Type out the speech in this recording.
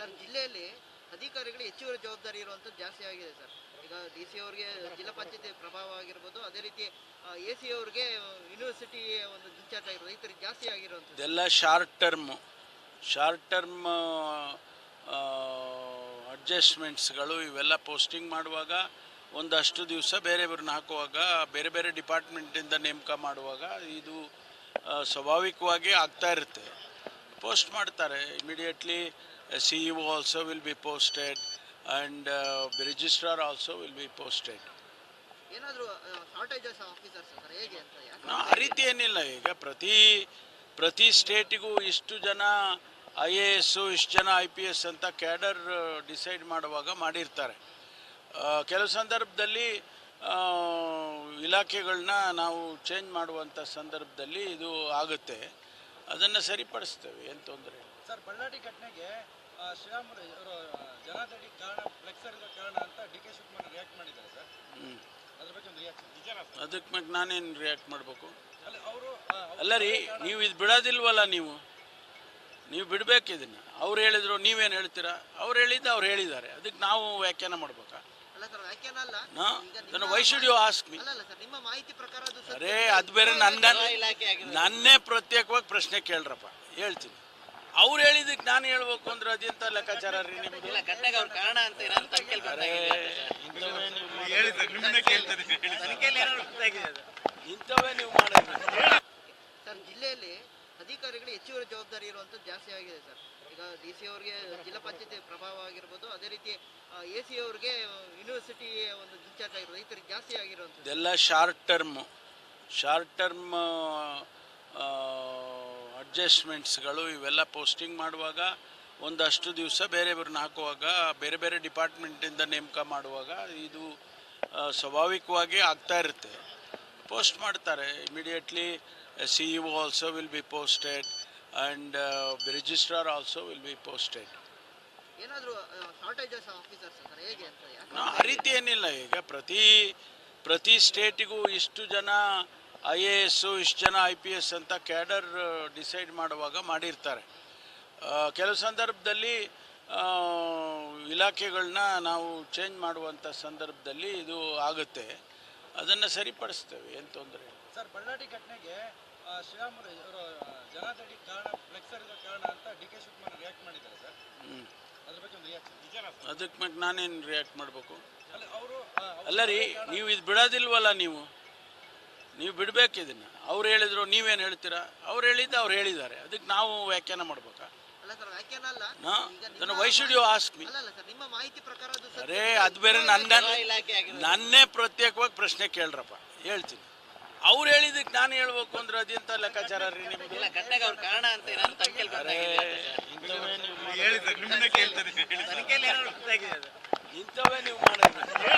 Sir, ಜಿಲ್ಲೆಯಲ್ಲಿ ಅಧಿಕಾರಿಗಳು ಹೆಚ್ಚುವರಿ ಜವಾಬ್ದಾರಿ ಇರುವಂಥದ್ದು ಜಾಸ್ತಿ ಆಗಿದೆ ಸರ್. ಈಗ ಡಿ ಸಿ ಅವ್ರಿಗೆ ಜಿಲ್ಲಾ ಪಂಚಾಯತಿ ಪ್ರಭಾವ ಆಗಿರ್ಬೋದು, ಅದೇ ರೀತಿ ಎ ಸಿ ಅವ್ರಿಗೆ ಯೂನಿವರ್ಸಿಟಿ ಒಂದು ಇನ್ಚಾರ್ಜ್ ಆಗಿರ್ಬೋದು, ಈ ಥರ ಜಾಸ್ತಿ ಆಗಿರುವಂಥದ್ದು. ಇದೆಲ್ಲ ಶಾರ್ಟ್ ಟರ್ಮ್ ಶಾರ್ಟ್ ಟರ್ಮ್ ಅಡ್ಜಸ್ಟ್ಮೆಂಟ್ಸ್ಗಳು ಇವೆಲ್ಲ ಪೋಸ್ಟಿಂಗ್ ಮಾಡುವಾಗ ಒಂದಷ್ಟು ದಿವಸ ಬೇರೆಯವ್ರನ್ನ ಹಾಕುವಾಗ, ಬೇರೆ ಬೇರೆ ಡಿಪಾರ್ಟ್ಮೆಂಟಿಂದ ನೇಮಕ ಮಾಡುವಾಗ ಇದು ಸ್ವಾಭಾವಿಕವಾಗಿ ಆಗ್ತಾ ಇರುತ್ತೆ. ಪೋಸ್ಟ್ ಮಾಡ್ತಾರೆ, immediately C E O also will be posted and registrar also will be posted ಏನಾದರೂ ಶಾರ್ಟೇಜಸ್ ಆಫೀಸರ್ಸ್ ಸರ್ ಹೇಗೆ ಅಂತ ಯಾಕೆ? ಆ ರೀತಿ ಏನಿಲ್ಲ ಈಗ ಪ್ರತಿ ಪ್ರತಿ ಸ್ಟೇಟಿಗೂ ಇಷ್ಟು ಜನ ಐ ಎ ಎಸ್ಸು ಇಷ್ಟು ಜನ ಐ ಪಿ ಎಸ್ ಅಂತ ಕ್ಯಾಡರ್ ಡಿಸೈಡ್ ಮಾಡುವಾಗ ಮಾಡಿರ್ತಾರೆ. ಕೆಲವು ಸಂದರ್ಭದಲ್ಲಿ ಇಲಾಖೆಗಳನ್ನ ನಾವು ಚೇಂಜ್ ಮಾಡುವಂಥ ಸಂದರ್ಭದಲ್ಲಿ ಇದು ಆಗುತ್ತೆ. ಅದನ್ನು ಸರಿಪಡಿಸ್ತೇವೆ ಏನು ತೊಂದರೆ ಇಲ್ಲ. ಸರ್ ಬಳ್ಳಾರಿ ಘಟನೆಗೆ ಕಾರಣ ಫ್ಲೆಕ್ಸರ್ ಕಾರಣ ಅಂತ ಡಿ ಕೆ ಶಿವಕುಮಾರ್ ರಿಯಾಕ್ಟ್ ಮಾಡಿದ್ದಾರೆ ಸರ್. ಹ್ಞೂ ಅದ್ರ ಬಗ್ಗೆ ಒಂದು ರಿಯಾಕ್ಷನ್ ನಿಜನಾ ಸರ್? ಅದಕ್ಕೆ ಮತ್ತೆ ನಾನೇನು ರಿಯಾಕ್ಟ್ ಮಾಡಬೇಕು? ಅಲ್ಲ ಅವರು ಅಲ್ಲ ರೀ ನೀವು ಇದು ಬಿಡೋದಿಲ್ವಲ್ಲ ನೀವು? ನೀವು ಬಿಡಬೇಕು ಇದನ್ನು. ಅವ್ರು ಹೇಳಿದ್ರು ನೀವೇನು ಹೇಳ್ತೀರಾ? ಅವ್ರು ಹೇಳಿದ್ದು ಅವ್ರು ಹೇಳಿದ್ದಾರೆ. ಅದಕ್ಕೆ ನಾವು ವ್ಯಾಖ್ಯಾನ ಮಾಡ್ಬೇಕಾ? ಅಲ್ಲ ಸರ್ ವ್ಯಾಖ್ಯಾನ ಅಲ್ಲ. ನಾ ಈಗ ದೆನ್ ನಿಮ್ಮ ವೈ ಯು ಆಸ್ಕ್ ಮಿ ಅಲ್ಲ ಅಲ್ಲ ಸರ್ ನಿಮ್ಮ ಮಾಹಿತಿ ಪ್ರಕಾರ ಅದು ಅರೇ ಅದು ಬೇರೆ ನನ್ನ. ನನ್ನೇ ಪ್ರತ್ಯೇಕವಾಗಿ ಪ್ರಶ್ನೆ ಕೇಳ್ರಪ್ಪ. ಹೇಳ್ತೀನಿ. ಅವ್ರು ಹೇಳಿದಕ್ಕೆ ನಾನು ಹೇಳ್ಬೇಕು ಅಂದ್ರೆ ಅದೆಂತ ಲೆಕ್ಕಾಚಾರ ರೀ ಅವ್ರ ಕಾರಣ ಅಂತ ಏನಾದ್ರು ತನಿಖೆಯಲ್ಲಿ ಅರೇ ಇಂಥವೇ ನೀವು ಇಂಥವೇ ನೀವು ಮಾಡಿದ್ರಿ ಸರ್ ಜಿಲ್ಲೆಯಲ್ಲಿ ಅಧಿಕಾರಿಗಳು ಹೆಚ್ಚುವರಿ ಜವಾಬ್ದಾರಿ ಇರುವಂಥದ್ದು ಜಾಸ್ತಿ ಆಗಿದೆ ಸರ್. ಈಗ ಡಿ ಸಿ ಅವ್ರಿಗೆ ಜಿಲ್ಲಾ ಪಂಚಾಯತಿ ಪ್ರಭಾವ ಆಗಿರ್ಬೋದು ಅದೇ ರೀತಿ ಎ ಸಿ ಅವ್ರಿಗೆ ಯೂನಿವರ್ಸಿಟಿ ಒಂದು ಇನ್ಚಾರ್ಜ್ ಆಗಿರೋದು ಈ ಥರ ಜಾಸ್ತಿ ಆಗಿರುವಂಥದ್ದು. ಇದೆಲ್ಲ ಶಾರ್ಟ್ ಟರ್ಮ್ ಶಾರ್ಟ್ ಟರ್ಮ್ ಅಡ್ಜಸ್ಟ್ಮೆಂಟ್ಸ್ಗಳು ಇವೆಲ್ಲ ಪೋಸ್ಟಿಂಗ್ ಮಾಡುವಾಗ ಒಂದಷ್ಟು ದಿವಸ ಬೇರೆಯವ್ರನ್ನ ಹಾಕುವಾಗ ಬೇರೆ ಬೇರೆ ಡಿಪಾರ್ಟ್ಮೆಂಟಿಂದ ನೇಮಕ ಮಾಡುವಾಗ ಇದು ಸ್ವಾಭಾವಿಕವಾಗಿ ಆಗ್ತಾ ಇರುತ್ತೆ. ಪೋಸ್ಟ್ ಮಾಡ್ತಾರೆ. Immediately C E O also will be posted and registrar also will be posted ಆ ರೀತಿ ಏನಿಲ್ಲ ಈಗ. ಪ್ರತಿ ಪ್ರತಿ ಸ್ಟೇಟಿಗೂ ಇಷ್ಟು ಜನ ಐ ಎ ಎಸ್ಸು ಇಷ್ಟು ಜನ ಐ ಪಿ ಎಸ್ ಅಂತ ಕ್ಯಾಡರ್ ಡಿಸೈಡ್ ಮಾಡುವಾಗ ಮಾಡಿರ್ತಾರೆ. ಕೆಲವು ಸಂದರ್ಭದಲ್ಲಿ ಇಲಾಖೆಗಳನ್ನ ನಾವು ಚೇಂಜ್ ಮಾಡುವಂಥ ಸಂದರ್ಭದಲ್ಲಿ ಇದು ಆಗುತ್ತೆ. ಅದನ್ನು ಸರಿಪಡಿಸ್ತೇವೆ ಏನು ತೊಂದರೆ ಸರ್ ಬಳ್ಳಾರಿ ಘಟನೆಗೆ ಶ್ರೀರಾಮುಲು ಕಾರಣ ಅಂತ ಡಿ ಕೆ ಶಿವಕುಮಾರ್ ರಿಯಾಕ್ಟ್ ಮಾಡಿದ್ದಾರೆ ಸರ್. ಹ್ಞೂ ಅದ್ರ ಬಗ್ಗೆ ಒಂದು ರಿಯಾಕ್ಷನ್ ನಿಜನಾ ಸರ್? ಅದಕ್ಕೆ ಮತ್ತೆ ನಾನೇನು ರಿಯಾಕ್ಟ್ ಮಾಡಬೇಕು? ಅಲ್ಲ ಅವರು ಅಲ್ಲ ರೀ ನೀವು ಇದು ಬಿಡೋದಿಲ್ವಲ್ಲ ನೀವು? ನೀವು ಬಿಡಬೇಕು ಇದನ್ನು. ಅವ್ರು ಹೇಳಿದ್ರು ನೀವೇನು ಹೇಳ್ತೀರಾ? ಅವ್ರು ಹೇಳಿದ್ದು ಅವ್ರು ಹೇಳಿದ್ದಾರೆ. ಅದಕ್ಕೆ ನಾವು ವ್ಯಾಖ್ಯಾನ ಮಾಡ್ಬೇಕಾ? Why should you ask me ಅಲ್ಲ ಅಲ್ಲ ಸರ್ ನಿಮ್ಮ ಮಾಹಿತಿ ಪ್ರಕಾರ ಅದು ಅರೇ ಅದು ಬೇರೆ ನನ್ನ. ನನ್ನೇ ಪ್ರತ್ಯೇಕವಾಗಿ ಪ್ರಶ್ನೆ ಕೇಳ್ರಪ್ಪ. ಹೇಳ್ತೀನಿ. ಅವ್ರು ಹೇಳಿದಕ್ಕೆ ನಾನು ಹೇಳ್ಬೇಕು ಅಂದ್ರೆ ಅದೆಂತ ಲೆಕ್ಕಾಚಾರ ರೀ ನಿಮ್ಗೆ. ಇಂಥವೇ ನೀವು ಮಾಡಿದ್ರಿ.